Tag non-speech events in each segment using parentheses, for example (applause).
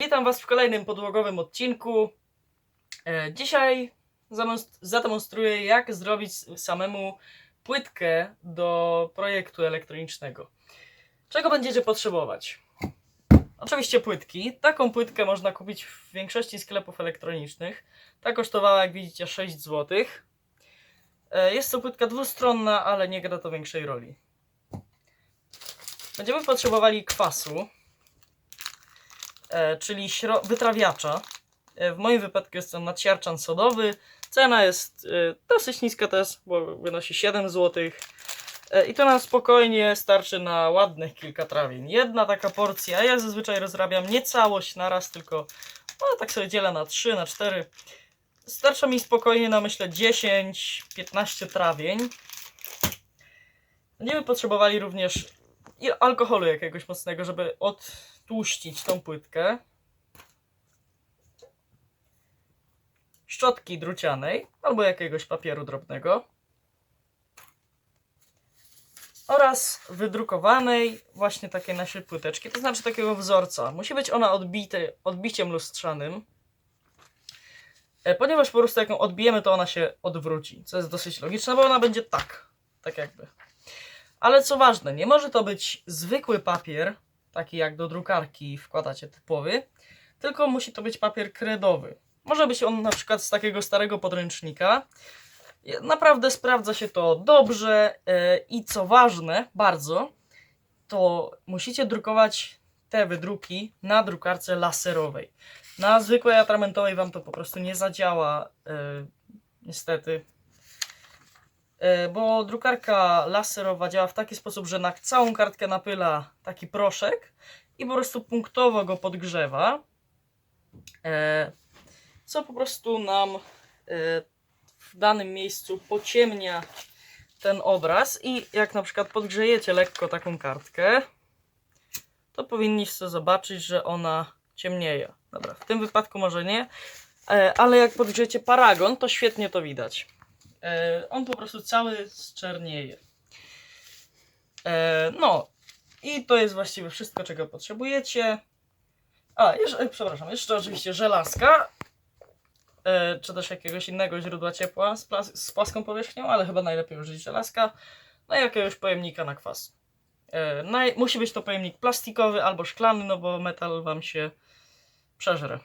Witam Was w kolejnym podłogowym odcinku. E, Dzisiaj zademonstruję, jak zrobić samemu płytkę do projektu elektronicznego. Czego będziecie potrzebować? Oczywiście płytki. Taką płytkę można kupić w większości sklepów elektronicznych. Ta kosztowała, jak widzicie, 6 zł. E, Jest to płytka dwustronna, ale nie gra to większej roli. Będziemy potrzebowali kwasu, czyli śro- wytrawiacza. E, w moim wypadku jest to nadsiarczan sodowy. Cena jest e, dosyć niska też, bo wynosi 7 zł. E, I to nam spokojnie starczy na ładnych kilka trawień. Jedna taka porcja, ja zazwyczaj rozrabiam nie całość na raz, tylko no, tak sobie dzielę na 3, na 4. Starcza mi spokojnie na myślę 10-15 trawień. Będziemy potrzebowali również i alkoholu jakiegoś mocnego, żeby odtłuścić tą płytkę. Szczotki drucianej albo jakiegoś papieru drobnego. Oraz wydrukowanej właśnie takiej naszej płyteczki, to znaczy takiego wzorca. Musi być ona odbity, odbiciem lustrzanym. E, Ponieważ po prostu jak ją odbijemy, to ona się odwróci, co jest dosyć logiczne, bo ona będzie tak, tak jakby. Ale co ważne, nie może to być zwykły papier, taki jak do drukarki wkładacie typowy, tylko musi to być papier kredowy. Może być on na przykład z takiego starego podręcznika. Naprawdę sprawdza się to dobrze e, i co ważne, bardzo, to musicie drukować te wydruki na drukarce laserowej. Na zwykłej atramentowej wam to po prostu nie zadziała, e, niestety. E, bo drukarka laserowa działa w taki sposób, że na całą kartkę napyla taki proszek i po prostu punktowo go podgrzewa, e, co po prostu nam e, w danym miejscu pociemnia ten obraz i jak na przykład podgrzejecie lekko taką kartkę, to powinniście zobaczyć, że ona ciemnieje. Dobra, w tym wypadku może nie, ale jak podgrzejecie paragon, to świetnie to widać. E, on po prostu cały zczernieje. E, no, i to jest właściwie wszystko, czego potrzebujecie. A, jeszcze, e, przepraszam, jeszcze oczywiście żelazka, czy też jakiegoś innego źródła ciepła z, z płaską powierzchnią, ale chyba najlepiej użyć żelazka. No i jakiegoś pojemnika na kwas. Naj, musi być to pojemnik plastikowy albo szklany, no bo metal wam się przeżre.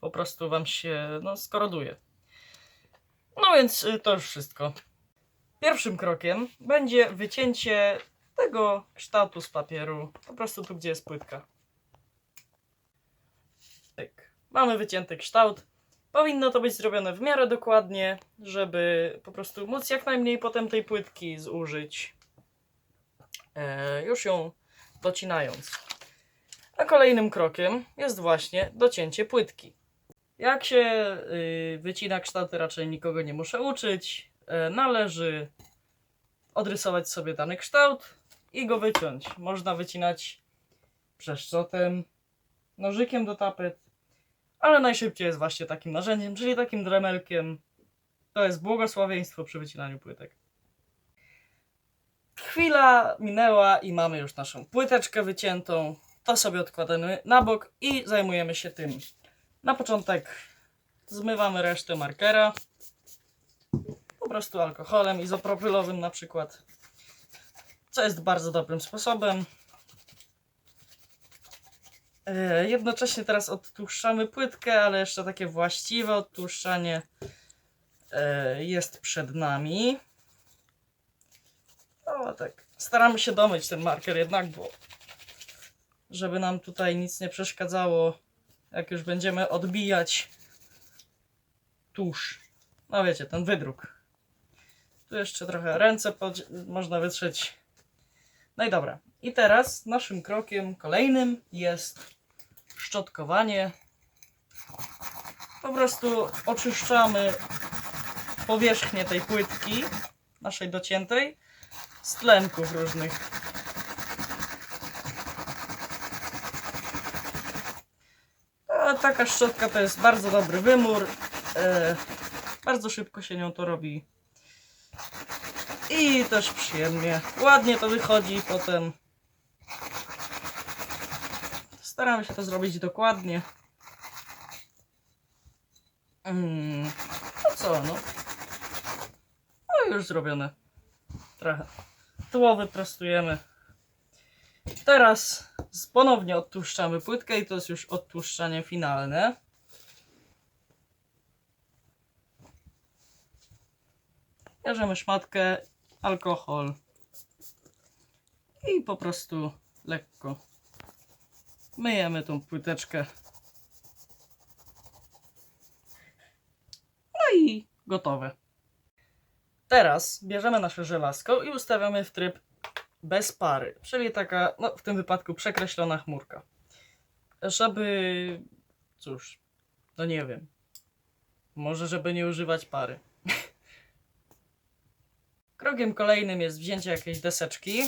Po prostu wam się, no, skoroduje. No więc y, to już wszystko. Pierwszym krokiem będzie wycięcie tego kształtu z papieru, po prostu tu, gdzie jest płytka. Tyk. Mamy wycięty kształt. Powinno to być zrobione w miarę dokładnie, żeby po prostu móc jak najmniej potem tej płytki zużyć. E, już ją docinając. A kolejnym krokiem jest właśnie docięcie płytki. Jak się y, wycina kształty, raczej nikogo nie muszę uczyć. E, należy odrysować sobie dany kształt i go wyciąć. Można wycinać przeszczotem, nożykiem do tapet, ale najszybciej jest właśnie takim narzędziem, czyli takim dremelkiem. To jest błogosławieństwo przy wycinaniu płytek. Chwila minęła i mamy już naszą płyteczkę wyciętą. To sobie odkładamy na bok i zajmujemy się tym. Na początek zmywamy resztę markera. Po prostu alkoholem izopropylowym na przykład. Co jest bardzo dobrym sposobem. E, Jednocześnie teraz odtłuszczamy płytkę, ale jeszcze takie właściwe odtłuszczanie e, jest przed nami. O, tak. Staramy się domyć ten marker jednak, bo żeby nam tutaj nic nie przeszkadzało jak już będziemy odbijać tusz. No wiecie, ten wydruk. Tu jeszcze trochę ręce można wytrzeć. No i dobra. I teraz naszym krokiem kolejnym jest szczotkowanie. Po prostu oczyszczamy powierzchnię tej płytki, naszej dociętej, z tlenków różnych. A taka szczotka to jest bardzo dobry wymór. E, bardzo szybko się nią to robi. I też przyjemnie. Ładnie to wychodzi potem. Staramy się to zrobić dokładnie. Mm, no co, no. No już zrobione. Trochę. Tło wyprostujemy. Teraz ponownie odtłuszczamy płytkę i to jest już odtłuszczanie finalne. Bierzemy szmatkę, alkohol i po prostu lekko myjemy tą płyteczkę. No i gotowe. Teraz bierzemy nasze żelazko i ustawiamy w tryb bez pary, czyli taka, no w tym wypadku przekreślona chmurka. Żeby, cóż, no nie wiem, może żeby nie używać pary. (laughs) Krokiem kolejnym jest wzięcie jakiejś deseczki.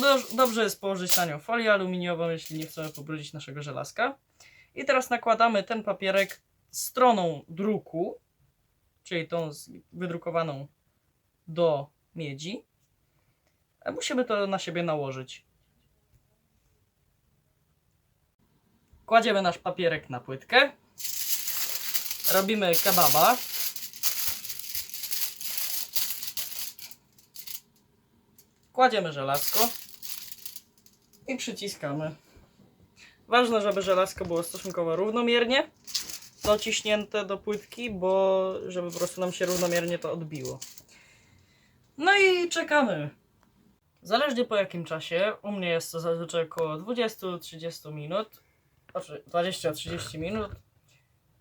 Do, dobrze jest położyć na nią folię aluminiową, jeśli nie chcemy pobrudzić naszego żelazka. I teraz nakładamy ten papierek stroną druku, czyli tą wydrukowaną do miedzi. A Musimy to na siebie nałożyć. Kładziemy nasz papierek na płytkę. Robimy kebaba. Kładziemy żelazko i przyciskamy. Ważne, żeby żelazko było stosunkowo równomiernie dociśnięte do płytki, bo żeby po prostu nam się równomiernie to odbiło. No i czekamy. Zależnie po jakim czasie, u mnie jest to zazwyczaj około 20-30 minut, znaczy 20-30 minut,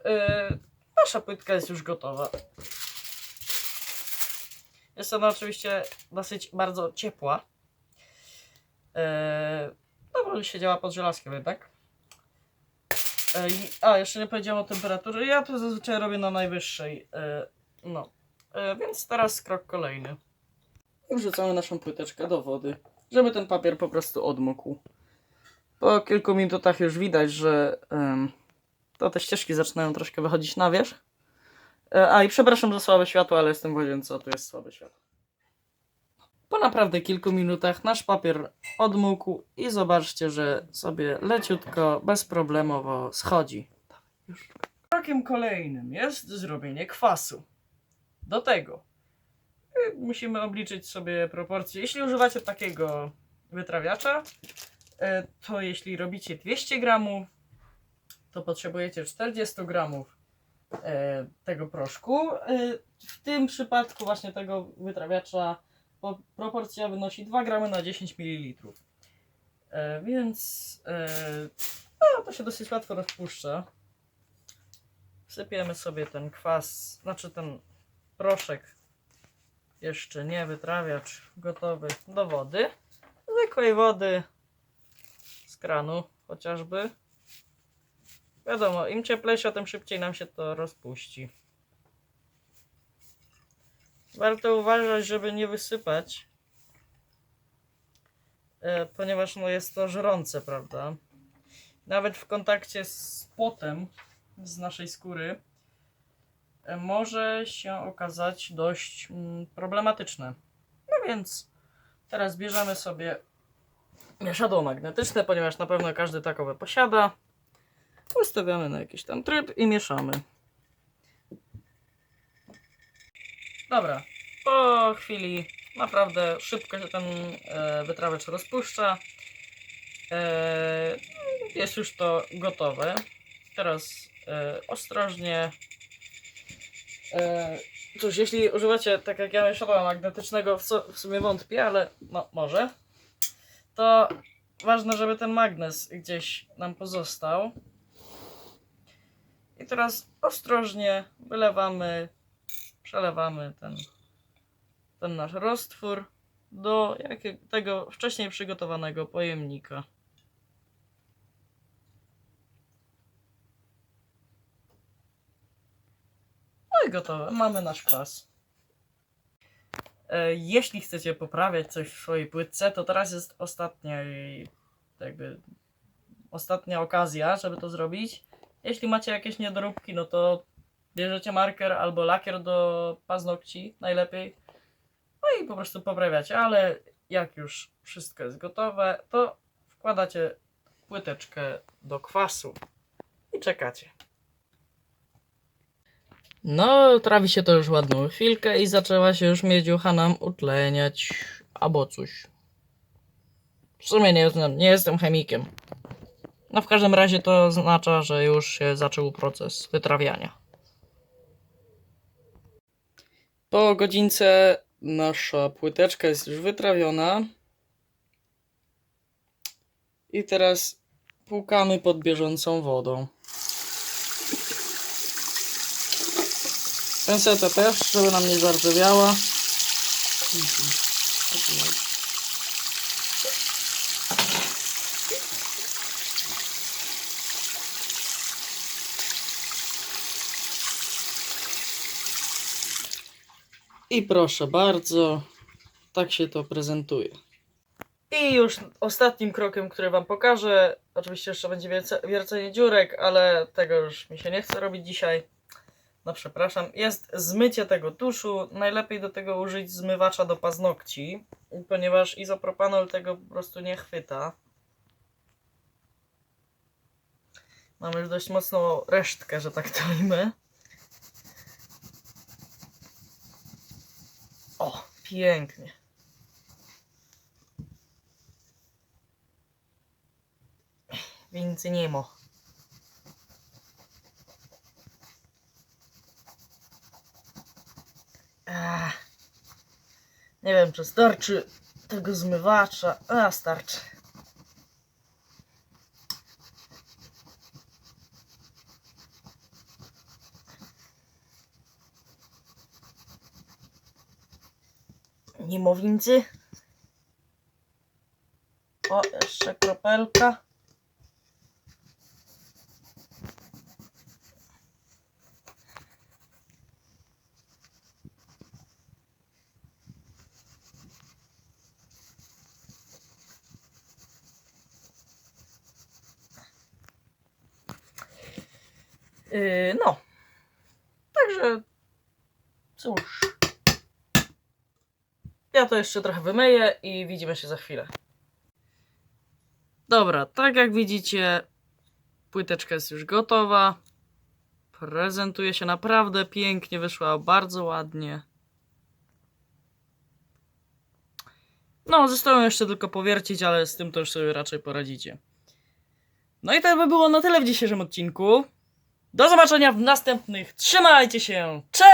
yy, nasza płytka jest już gotowa. Jest ona oczywiście dosyć bardzo ciepła. Yy, bo siedziała pod żelazkiem jednak. Yy, a, jeszcze nie powiedziałem o temperaturze. Ja to zazwyczaj robię na najwyższej. Yy, no. Więc teraz krok kolejny. Wrzucamy naszą płyteczkę do wody, żeby ten papier po prostu odmógł. Po kilku minutach już widać, że em, to te ścieżki zaczynają troszkę wychodzić na wierzch. E, A i przepraszam za słabe światło, ale jestem w łazience, a tu jest słabe światło. Po naprawdę kilku minutach nasz papier odmógł i zobaczcie, że sobie leciutko, bezproblemowo schodzi. Już. Krokiem kolejnym jest zrobienie kwasu. Do tego musimy obliczyć sobie proporcje. Jeśli używacie takiego wytrawiacza, e, to jeśli robicie 200 gramów, to potrzebujecie 40 gramów e, tego proszku. E, W tym przypadku właśnie tego wytrawiacza po- proporcja wynosi 2 gramy na 10 ml. Więc no, to się dosyć łatwo rozpuszcza. Wsypiemy sobie ten kwas, znaczy ten proszek, jeszcze nie wytrawiacz, gotowy do wody. Zwykłej wody z kranu chociażby. Wiadomo, im cieplejsza, tym szybciej nam się to rozpuści. Warto uważać, żeby nie wysypać, e, ponieważ no jest to żrące, prawda? Nawet w kontakcie z potem z naszej skóry może się okazać dość mm, problematyczne. No więc teraz bierzemy sobie mieszadło magnetyczne, ponieważ na pewno każdy takowe posiada. Ustawiamy na jakiś tam tryb i mieszamy. Dobra, po chwili naprawdę szybko się ten e, wytrawiacz rozpuszcza. E, jest już to gotowe. Teraz e, ostrożnie. E, cóż, jeśli używacie, tak jak ja mieszadła magnetycznego, w, co, w sumie wątpię, ale no może, to ważne, żeby ten magnes gdzieś nam pozostał. I teraz ostrożnie wylewamy, przelewamy ten, ten nasz roztwór do jakiego, tego wcześniej przygotowanego pojemnika. Gotowe. Mamy nasz kwas. E, Jeśli chcecie poprawiać coś w swojej płytce, to teraz jest ostatnia jakby ostatnia okazja, żeby to zrobić. Jeśli macie jakieś niedoróbki, no to bierzecie marker albo lakier do paznokci najlepiej. No i po prostu poprawiacie, ale jak już wszystko jest gotowe, to wkładacie płyteczkę do kwasu i czekacie. No, trawi się to już ładną chwilkę i zaczęła się już miedziucha nam utleniać albo coś. W sumie nie, nie jestem chemikiem. No w każdym razie to oznacza, że już się zaczął proces wytrawiania. Po godzince nasza płyteczka jest już wytrawiona. I teraz płukamy pod bieżącą wodą. Pensetę też, żeby nam nie zardzewiała. I proszę bardzo, tak się to prezentuje. I już ostatnim krokiem, który Wam pokażę, oczywiście jeszcze będzie wierce- wiercenie dziurek, ale tego już mi się nie chce robić dzisiaj. No przepraszam. Jest zmycie tego tuszu. Najlepiej do tego użyć zmywacza do paznokci, ponieważ izopropanol tego po prostu nie chwyta. Mamy już dość mocną resztkę, że tak to ujmę. O, pięknie. Więcej nie ma. Nie wiem, czy starczy tego zmywacza. A, starczy. Niemownicy. O, jeszcze kropelka. Yy, no. Także cóż. Ja to jeszcze trochę wymyję i widzimy się za chwilę. Dobra, tak jak widzicie, płyteczka jest już gotowa. Prezentuje się naprawdę pięknie, wyszła bardzo ładnie. No, zostało jeszcze tylko powiercić, ale z tym to już sobie raczej poradzicie. No i to by było na tyle w dzisiejszym odcinku. Do zobaczenia w następnych. Trzymajcie się. Cześć!